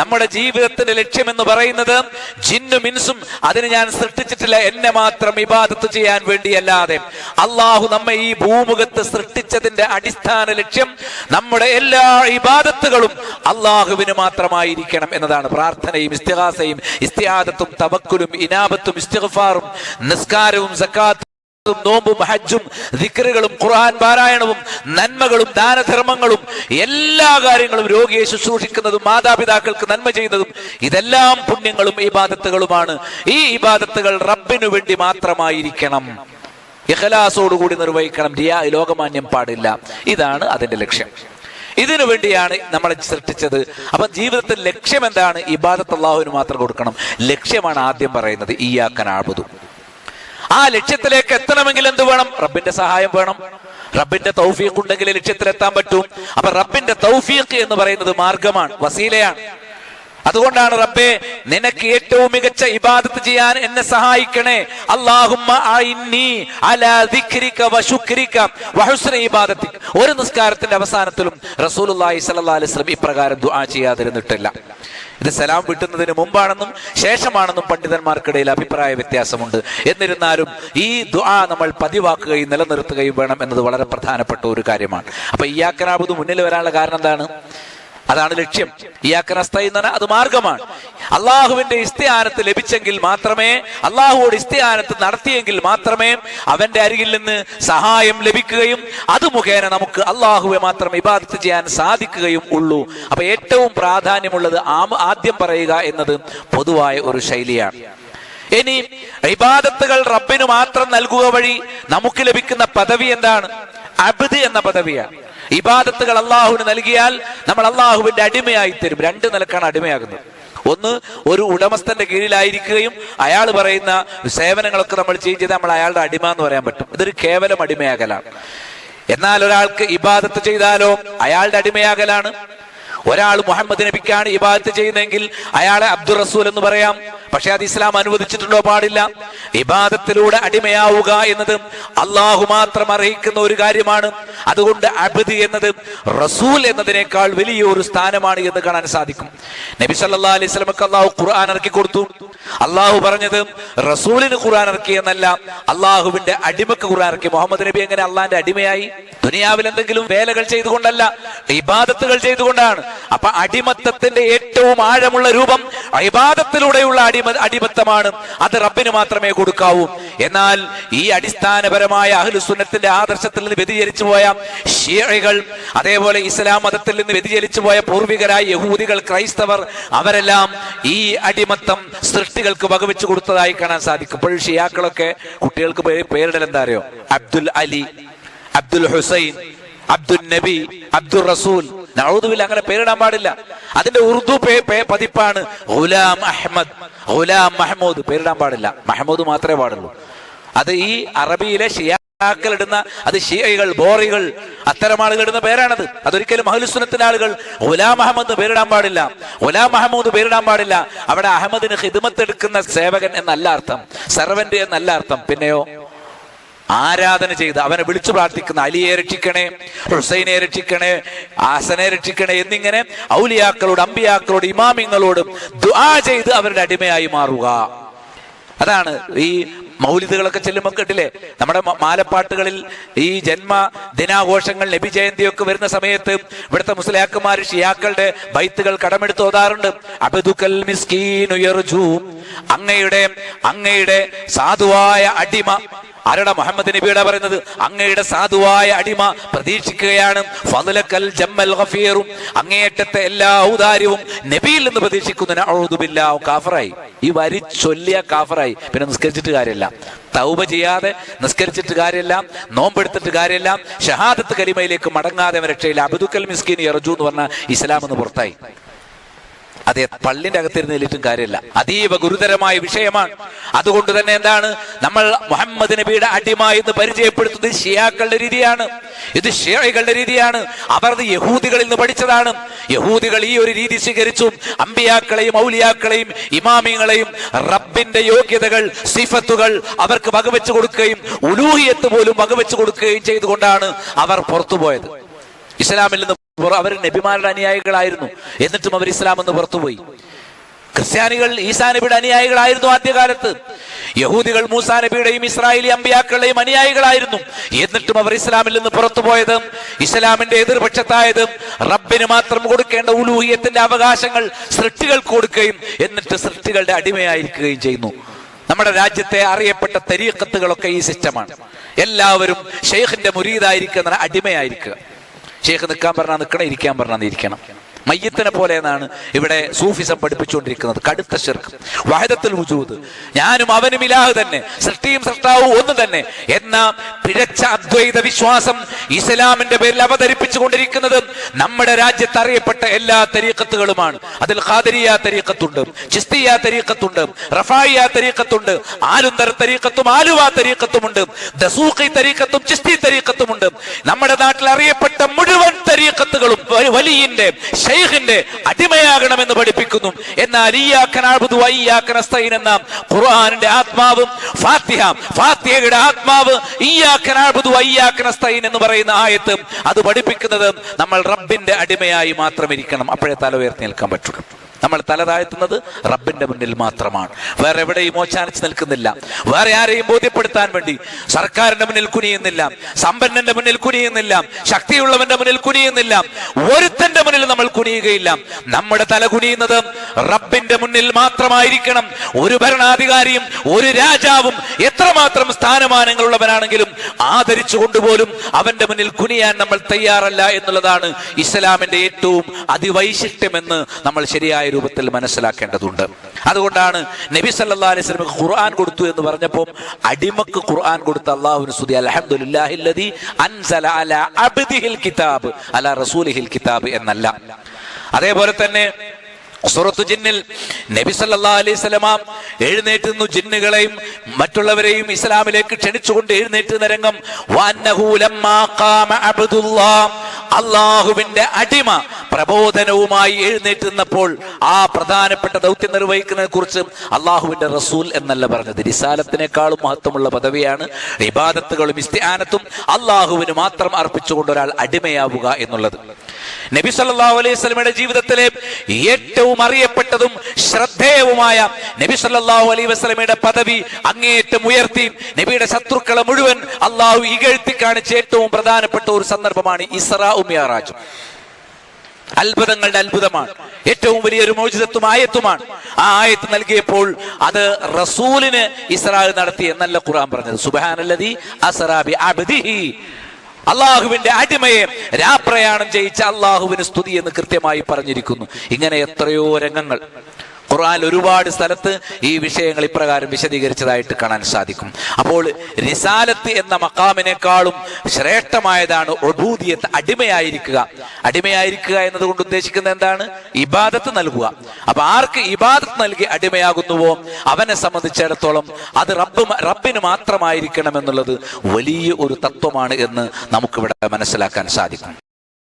നമ്മുടെ ജീവിതത്തിന്റെ ലക്ഷ്യം എന്ന് പറയുന്നത് ജിന്നും മിൻസും അതിന് ഞാൻ സൃഷ്ടിച്ചിട്ടില്ല. എന്നെ മാത്രം ഇബാദത്ത് ചെയ്യാൻ വേണ്ടിയല്ലാതെ അള്ളാഹു നമ്മെ ഈ ഭൂമുഖത്ത് സൃഷ്ടിച്ചതിന്റെ അടിസ്ഥാന ലക്ഷ്യം നമ്മുടെ എല്ലാ ഇബാദത്തുകളും അള്ളാഹുവിന് മാത്രമായിരിക്കണം എന്നതാണ്. പ്രാർത്ഥനയും ഇസ്തിഹാസയും ഇസ്തിഹാദത്തും തവക്കുലും ഇനാബത്തും ഇസ്തിഗ്ഫാറും നിസ്കാരവും സക്കാത്തും നോമ്പും ഹജ്ജും ദിക്റുകളും ഖുർആൻ പാരായണവും നന്മകളും ദാനധർമ്മങ്ങളും എല്ലാ കാര്യങ്ങളും രോഗിയെ ശുശ്രൂഷിക്കുന്നതും മാതാപിതാക്കൾക്ക് നന്മ ചെയ്യുന്നതും ഇതെല്ലാം പുണ്യങ്ങളും ഇബാദത്തുകളുമാണ്. ഈ ഇബാദത്തുകൾ റബ്ബിനു വേണ്ടി മാത്രമായിരിക്കണം. ഇഖലാസോടുകൂടി നിർവഹിക്കണം. റിയാ ലോകമാന്യം പാടില്ല. ഇതാണ് അതിന്റെ ലക്ഷ്യം. ഇതിനു വേണ്ടിയാണ് നമ്മളെ സൃഷ്ടിച്ചത്. അപ്പൊ ജീവിതത്തിൽ ലക്ഷ്യം എന്താണ്? ഇബാദത്ത് അള്ളാഹുവിന് മാത്രം കൊടുക്കണം. ലക്ഷ്യമാണ് ആദ്യം പറയുന്നത്. ഈയാക്കനാബുദു ആ ലക്ഷ്യത്തിലേക്ക് എത്തണമെങ്കിൽ എന്ത് വേണം? റബ്ബിന്റെ സഹായം വേണം. റബ്ബിന്റെ തൗഫീഖ് ഉണ്ടെങ്കിൽ ലക്ഷ്യത്തിലെത്താൻ പറ്റും. അപ്പൊ റബ്ബിന്റെ തൗഫീഖ് എന്ന് പറയുന്നത് മാർഗമാണ് വസീലയാണ്. അതുകൊണ്ടാണ് റബ്ബേ നിനക്ക് ഏറ്റവും മികച്ച ഇബാദത്ത് ചെയ്യാൻ എന്നെ സഹായിക്കണേ. ഇബാദത്തിക് ഒരു നിസ്കാരത്തിന്റെ അവസാനത്തിലും സ്വല്ലല്ലാഹി അലൈഹി വസല്ലം ഇപ്രകാരം ദുആ ചെയ്യാതിരുന്നിട്ടില്ല. ഇത് സലാം വിട്ടുന്നതിന് മുമ്പാണെന്നും ശേഷമാണെന്നും പണ്ഡിതന്മാർക്കിടയിൽ അഭിപ്രായ വ്യത്യാസമുണ്ട്. എന്നിരുന്നാലും ഈ ദുആ നമ്മൾ പതിവാക്കുകയും നിലനിർത്തുകയും വേണം എന്നത് വളരെ പ്രധാനപ്പെട്ട ഒരു കാര്യമാണ്. അപ്പൊ ഈ ആക്കനാബുദ് മുന്നിൽ വരാനുള്ള കാരണം എന്താണ്? അതാണ് ലക്ഷ്യം. ഈ പറഞ്ഞാൽ അത് മാർഗമാണ്. അള്ളാഹുവിന്റെ ഇസ്തിയാനത്ത് ലഭിച്ചെങ്കിൽ മാത്രമേ അള്ളാഹുവോട് ഇസ്തിയാനത്ത് നടത്തിയെങ്കിൽ മാത്രമേ അവന്റെ അരികിൽ നിന്ന് സഹായം ലഭിക്കുകയും അത് മുഖേന നമുക്ക് അള്ളാഹുവെ മാത്രം ഇബാദത്ത് ചെയ്യാൻ സാധിക്കുകയും ഉള്ളൂ. അപ്പൊ ഏറ്റവും പ്രാധാന്യമുള്ളത് ആദ്യം പറയുക എന്നത് പൊതുവായ ഒരു ശൈലിയാണ്. ഇനി ഇബാദത്തുകൾ റബ്ബിന് മാത്രം നൽകുക വഴി നമുക്ക് ലഭിക്കുന്ന പദവി എന്താണ്? അബ്ദ് എന്ന പദവിയാണ്. ഇബാദത്തുകൾ അള്ളാഹുവിന് നൽകിയാൽ നമ്മൾ അള്ളാഹുവിന്റെ അടിമയായി തരും. രണ്ട് നിലക്കാണ് അടിമയാകുന്നത്. ഒന്ന് ഒരു ഉടമസ്ഥന്റെ കീഴിലായിരിക്കുകയും അയാൾ പറയുന്ന സേവനങ്ങളൊക്കെ നമ്മൾ ചെയ്ത് നമ്മൾ അയാളുടെ അടിമ എന്ന് പറയാൻ പറ്റും. ഇതൊരു കേവലം അടിമയാകലാണ്. എന്നാൽ ഒരാൾക്ക് ഇബാദത്ത് ചെയ്താലോ അയാളുടെ അടിമയാകലാണ്. ഒരാൾ മുഹമ്മദ് നബിക്കാണ് ഇബാദത്ത് ചെയ്യുന്നതെങ്കിൽ അയാളെ അബ്ദുൾ റസൂൽ എന്ന് പറയാം. പക്ഷെ അത് ഇസ്ലാം അനുവദിച്ചിട്ടുണ്ടോ? പാടില്ല. വിവാദത്തിലൂടെ അടിമയാവുക എന്നത് അള്ളാഹു മാത്രം അറിയിക്കുന്ന ഒരു കാര്യമാണ്. അതുകൊണ്ട് അബദ് എന്നത് റസൂൽ എന്നതിനേക്കാൾ വലിയ ഒരു സ്ഥാനമാണ് എന്ന് കാണാൻ സാധിക്കും. നബി സല്ലാ അലൈഹി സ്വലമക്ക് അള്ളാഹു ഖുർആൻ ഇറക്കി കൊടുത്തു. അള്ളാഹു പറഞ്ഞത് റസൂലിന് ഖുർആൻ ഇറക്കി എന്നല്ല അള്ളാഹുവിന്റെ അടിമക്ക് ഖുർആൻ ഇറക്കി. മുഹമ്മദ് നബി എങ്ങനെ അള്ളാന്റെ അടിമയായി? ദുനിയാവിൽ എന്തെങ്കിലും വേലകൾ ചെയ്തുകൊണ്ടല്ല ഇബാദത്തുകൾ ചെയ്തുകൊണ്ടാണ്. അപ്പൊ അടിമത്തത്തിന്റെ ഏറ്റവും ആഴമുള്ള രൂപം ഇബാദത്തിലൂടെയുള്ള അടിമത്തമാണ്. അത് റബ്ബിന് മാത്രമേ കൊടുക്കാവൂ. എന്നാൽ ഈ അടിസ്ഥാനപരമായ അഹ്ലുസുന്നത്തിന്റെ ആദർശത്തിൽ നിന്ന് വ്യതിചലിച്ചു പോയ ഷിയകൾ അതേപോലെ ഇസ്ലാം മതത്തിൽ നിന്ന് വ്യതിചലിച്ചു പോയ പൂർവികരായ യഹൂദികൾ ക്രൈസ്തവർ അവരെല്ലാം ഈ അടിമത്തം സൃഷ്ടികൾക്ക് വകവെച്ചു കൊടുത്തതായി കാണാൻ സാധിക്കും. ഇപ്പോൾ ഷിയാക്കളൊക്കെ കുട്ടികൾക്ക് പേരിടൽ എന്താ അറിയോ? അബ്ദുൽ അലി അബ്ദുൽ ഹുസൈൻ അബ്ദുൽ നബി അബ്ദുൽ റസൂൽ. നൗദുവിൽ അങ്ങനെ പേരിടാൻ പാടില്ല. അതിന്റെ ഉറുദു പതിപ്പാണ് ഗുലാം അഹമ്മദ് ഗുലാം മഹമ്മൂദ് പേരിടാൻ പാടില്ല. മഹമ്മൂദ് മാത്രമേ പാടുള്ളൂ. അത് ഈ അറബിയിലെ ഷിയാക്കൾ ഇടുന്ന അത് ഷിയകൾ ബോറികൾ അത്തരം ആളുകൾ ഇടുന്ന പേരാണത്. അതൊരിക്കലും മഹലുസുനത്തിന്റെ ആളുകൾ ഗുലാം അഹമ്മദ് പേരിടാൻ പാടില്ല. ഗുലാം മഹമ്മൂദ് പേരിടാൻ പാടില്ല. അവിടെ അഹമ്മദിന് ഹിദ്മത്ത് എടുക്കുന്ന സേവകൻ എന്നല്ല അർത്ഥം. സെർവന്റ് എന്നല്ല അർത്ഥം. പിന്നെയോ? ആരാധന ചെയ്ത് അവനെ വിളിച്ചു പ്രാർത്ഥിക്കുന്ന അലിയെ രക്ഷിക്കണേ ഹുസൈനെ രക്ഷിക്കണേ ആസനെ രക്ഷിക്കണേ എന്നിങ്ങനെ ഔലിയാക്കളോട് അമ്പിയാക്കളോട് ഇമാമിങ്ങളോടും ദുആ ചെയ്ത് അവരുടെ അടിമയായി മാറുക. അതാണ് ഈ മൗലിദുകളൊക്കെ ചെല്ലുമ്പോൾ കേട്ടില്ലേ? നമ്മുടെ മാലപ്പാട്ടുകളിൽ ഈ ജന്മ ദിനാഘോഷങ്ങൾ നബി ജയന്തിയൊക്കെ വരുന്ന സമയത്ത് ഇവിടുത്തെ മുസ്ലിയാക്കന്മാർ ഷിയാക്കളുടെ ബൈത്തുകൾ കടമെടുത്ത് ഓതാറുണ്ട്. അബദുക്കൽ മിസ്കീൻ ഉയർജു അങ്ങയുടെ അങ്ങയുടെ സാധുവായ അടിമ ആരുടെ മുഹമ്മദ് നബിയുടെ പറയുന്നത്? അങ്ങയുടെ സാധുവായ അടിമ പ്രതീക്ഷിക്കുകയാണ്. ഫضലക്കൽ ജമ്മൽ ഗഫീറും. അങ്ങേയറ്റത്തെ എല്ലാ ഔദാര്യവും നബിയിൽ നിന്ന് പ്രതീക്ഷിക്കുന്നതിന് ഔദുബില്ലാ കാഫറായി. ഈ വരി ചൊല്ലിയ കാഫറായി. പിന്നെ നിസ്കരിച്ചിട്ട് കാര്യമില്ല. തൗബ ചെയ്യാതെ നിസ്കരിച്ചിട്ട് കാര്യമില്ല. നോമ്പെടുത്തിട്ട് കാര്യമില്ല. ഷഹാദത്ത് കലിമയിലേക്ക് മടങ്ങാതെ രക്ഷയില്ല. അബിദുക്കൽ മിസ്കിൻ എറജു എന്ന് പറഞ്ഞ ഇസ്ലാം എന്ന് പുറത്തായി. അതെ പള്ളിന്റെ അകത്തിരുന്ന് എല്ലിട്ടും കാര്യമില്ല അതീവ ഗുരുതരമായ വിഷയമാണ്. അതുകൊണ്ട് തന്നെ എന്താണ്? നമ്മൾ മുഹമ്മദ് നബിയുടെ അടിമ എന്ന് പരിചയപ്പെടുത്തുന്നത് ഷിയാക്കളുടെ രീതിയാണ്. ഇത് ഷിയകളുടെ രീതിയാണ്. അവർ യഹൂദികളിൽ നിന്ന് പഠിച്ചതാണ്. യഹൂദികൾ ഈ ഒരു രീതി സ്വീകരിച്ചു അമ്പിയാക്കളെയും ഔലിയാക്കളെയും ഇമാമിങ്ങളെയും റബ്ബിന്റെ യോഗ്യതകൾ സിഫത്തുകൾ അവർക്ക് വകവെച്ചു കൊടുക്കുകയും ഉലൂഹിയത്ത് പോലും വകവെച്ചു കൊടുക്കുകയും ചെയ്തുകൊണ്ടാണ് അവർ പുറത്തുപോയത്. ഇസ്ലാമിൽ നിന്ന് അവർ നബിമാരുടെ അനുയായികളായിരുന്നു. എന്നിട്ടും അവർ ഇസ്ലാം എന്ന് പുറത്തുപോയി. ക്രിസ്ത്യാനികൾ ഈസാ നബിയുടെ അനുയായികളായിരുന്നു ആദ്യകാലത്ത്. യഹൂദികൾ മൂസാ നബിയുടെയും ഇസ്രായേലി അമ്പിയാക്കളുടെയും അനുയായികളായിരുന്നു. എന്നിട്ടും അവർ ഇസ്ലാമിൽ നിന്ന് പുറത്തുപോയത് ഇസ്ലാമിന്റെ എതിർപക്ഷത്തായത് റബ്ബിന് മാത്രം കൊടുക്കേണ്ട ഉലൂഹിയത്തിന്റെ അവകാശങ്ങൾ സൃഷ്ടികൾക്ക് കൊടുക്കുകയും എന്നിട്ട് സൃഷ്ടികളുടെ അടിമയായിരിക്കുകയും ചെയ്യുന്നു. നമ്മുടെ രാജ്യത്തെ അറിയപ്പെട്ട തെരീക്കത്തുകളൊക്കെ ഈ സിസ്റ്റമാണ്. എല്ലാവരും ഷെയ്ഖിന്റെ മുരീദായിരിക്കുന്ന അടിമയായിരിക്കുക. ഷെയ്ഖ് നിൽക്കാൻ പറഞ്ഞാൽ നിൽക്കണം ഇരിക്കാൻ പറഞ്ഞാൽ ഇരിക്കണം. മയ്യത്തിനെ പോലെ എന്നാണ് ഇവിടെ സൂഫിസം പഠിപ്പിച്ചുകൊണ്ടിരിക്കുന്നത്. കടുത്ത ശിർക്ക് വഹദത്തിൽ വുജൂദ്. ഞാനും അവനും ഇലാഹ് തന്നെ. സൃഷ്ടിയും സൃഷ്ടാവും ഒന്ന് തന്നെ. എന്ന പിഴച്ച അദ്വൈത വിശ്വാസം ഇസ്ലാമിന്റെ പേരിൽ അവതരിപ്പിച്ചുകൊണ്ടിരിക്കുന്നത് നമ്മുടെ രാജ്യത്ത് അറിയപ്പെട്ട എല്ലാ തരീക്കത്തുകളുമാണ് അതിൽ ഖാദരിയ തരീക്കത്തുണ്ട് ചിസ്തിയ തരീക്കത്തുണ്ട് റഫായിയ തരീക്കത്തുണ്ട് ആലുന്തർ തരീക്കത്തും ആലുവ തരീക്കത്തുമുണ്ട് ദസൂഖി തരീക്കത്തും ചിസ്തി തരീക്കത്തുമുണ്ട് നമ്മുടെ നാട്ടിൽ അറിയപ്പെട്ട മുഴുവൻ തരീക്കത്തുകളും വലിയ വലിയന്റെ ഷെയ്ഖിന്റെ അടിമയാകണമെന്ന് പഠിപ്പിക്കുന്നു. എന്നാൽ എന്ന ഖുർആനിന്റെ ആത്മാവ് ഫാത്തിഹ ഫാത്തിഹയുടെ ആത്മാവ് എന്ന് പറയുന്ന ആയത്ത് അത് പഠിപ്പിക്കുന്നത് നമ്മൾ റബ്ബിന്റെ അടിമയായി മാത്രം ഇരിക്കണം. അപ്പോഴേ തല ഉയർത്തി നിൽക്കാൻ പറ്റുള്ളൂ. നമ്മൾ തല താഴ്ത്തുന്നത് റബ്ബിന്റെ മുന്നിൽ മാത്രമാണ്. വേറെ എവിടെയും ഓച്ചാനിച്ച് നിൽക്കുന്നില്ല. വേറെ ആരെയും ബോധ്യപ്പെടുത്താൻ വേണ്ടി സർക്കാരിന്റെ മുന്നിൽ കുനിയുന്നില്ല സമ്പന്നന്റെ മുന്നിൽ കുനിയുന്നില്ല ശക്തിയുള്ളവന്റെ മുന്നിൽ കുനിയുന്നില്ല ഒരുത്തന്റെ മുന്നിൽ നമ്മൾ കുനിയുകയില്ല. നമ്മുടെ തല കുനിയുന്നത് റബ്ബിന്റെ മുന്നിൽ മാത്രമായിരിക്കണം. ഒരു ഭരണാധികാരിയും ഒരു രാജാവും എത്രമാത്രം സ്ഥാനമാനങ്ങളുള്ളവനാണെങ്കിലും ആദരിച്ചു കൊണ്ടുപോലും അവന്റെ മുന്നിൽ കുനിയാൻ നമ്മൾ തയ്യാറല്ല എന്നുള്ളതാണ് ഇസ്ലാമിന്റെ ഏറ്റവും അതിവൈശിഷ്ട്യമെന്ന് നമ്മൾ ശരിയായ രൂപത്തിൽ മനസ്സിലാക്കേണ്ടതുണ്ട്. അതുകൊണ്ടാണ് നബി സല്ലാ അലൈഹി സ്വലമക്ക് ഖുർആൻ കൊടുത്തു എന്ന് പറഞ്ഞപ്പോൾ അടിമക്ക് ഖുർആൻ കൊടുത്ത അള്ളാഹുവിന് സ്തുതി. അലഹമുല്ലാഹില്ലതി അൻസല അല അബ്ദിഹിൽ കിതാബ് അല റസൂലിഹിൽ കിതാബ് എന്നല്ല. അതേപോലെ തന്നെ സൂറത്തു ജിന്നിൽ നബി സല്ലാ അലൈഹി സ്വലമാം എഴുന്നേറ്റ് നിന്നു ജിന്നുകളെയും മറ്റുള്ളവരെയും ഇസ്ലാമിലേക്ക് ക്ഷണിച്ചുകൊണ്ട് എഴുന്നേറ്റ് നിന്ന രംഗം അള്ളാഹുവിന്റെ അടിമ പ്രബോധനവുമായി എഴുന്നേറ്റ് നിന്നപ്പോൾ ആ പ്രധാനപ്പെട്ട ദൗത്യം നിർവഹിക്കുന്നതിനെ കുറിച്ച് അള്ളാഹുവിന്റെ റസൂൽ എന്നല്ല പറഞ്ഞത്. റിസാലത്തിനേക്കാളും മഹത്വമുള്ള പദവിയാണ്. ഇബാദത്തുകളും ഇസ്തിആനത്തും അള്ളാഹുവിന് മാത്രം അർപ്പിച്ചുകൊണ്ട് ഒരാൾ അടിമയാവുക എന്നുള്ളത്. നബി സല്ലല്ലാഹു അലൈഹി വസല്ലമയുടെ ജീവിതത്തിലെ ഏറ്റവും അറിയപ്പെട്ടതും ശ്രദ്ധേയവുമായ നബി സല്ലല്ലാഹു അലൈഹി വസല്ലമയുടെ പദവി അങ്ങേയറ്റം ഉയർത്തി നബിയുടെ ശത്രുക്കളെ മുഴുവൻ അള്ളാഹു ഇകഴ്ത്തി കാണിച്ച ഏറ്റവും പ്രധാനപ്പെട്ട ഒരു സന്ദർഭമാണ് ഇസ്രാ ഉമിയറാജ് അത്ഭുതങ്ങളുടെ അത്ഭുതമാണ്. ഏറ്റവും വലിയൊരു മോചിതത്വം ആയത്തുമാണ്. ആ ആയത്ത് നൽകിയപ്പോൾ അത് റസൂലിന് ഇസ്രായേൽ നടത്തി എന്നല്ല ഖുർആൻ പറഞ്ഞത്. സുബാനല്ലതി അസറാബി അബ്ദിഹി. അള്ളാഹുവിന്റെ അടിമയെ രാപ്രയാണം ചെയ്യിച്ച അള്ളാഹുവിന് സ്തുതി എന്ന് കൃത്യമായി പറഞ്ഞിരിക്കുന്നു. ഇങ്ങനെ എത്രയോ രംഗങ്ങൾ. ഖുർആൻ ഒരുപാട് സ്ഥലത്ത് ഈ വിഷയങ്ങൾ ഇപ്രകാരം വിശദീകരിച്ചതായിട്ട് കാണാൻ സാധിക്കും. അപ്പോൾ റിസാലത്ത് എന്ന മക്കാമിനേക്കാളും ശ്രേഷ്ഠമായതാണ് ഒബൂദിയത്ത് അടിമയായിരിക്കുക. അടിമയായിരിക്കുക എന്നതുകൊണ്ട് ഉദ്ദേശിക്കുന്നത് എന്താണ്? ഇബാദത്ത് നൽകുക. അപ്പൊ ആർക്ക് ഇബാദത്ത് നൽകി അടിമയാകുന്നുവോ? അവനെ സംബന്ധിച്ചിടത്തോളം അത് റബ്ബ് റബ്ബിന് മാത്രമായിരിക്കണം എന്നുള്ളത് വലിയ ഒരു തത്വമാണ് എന്ന് നമുക്കിവിടെ മനസ്സിലാക്കാൻ സാധിക്കും.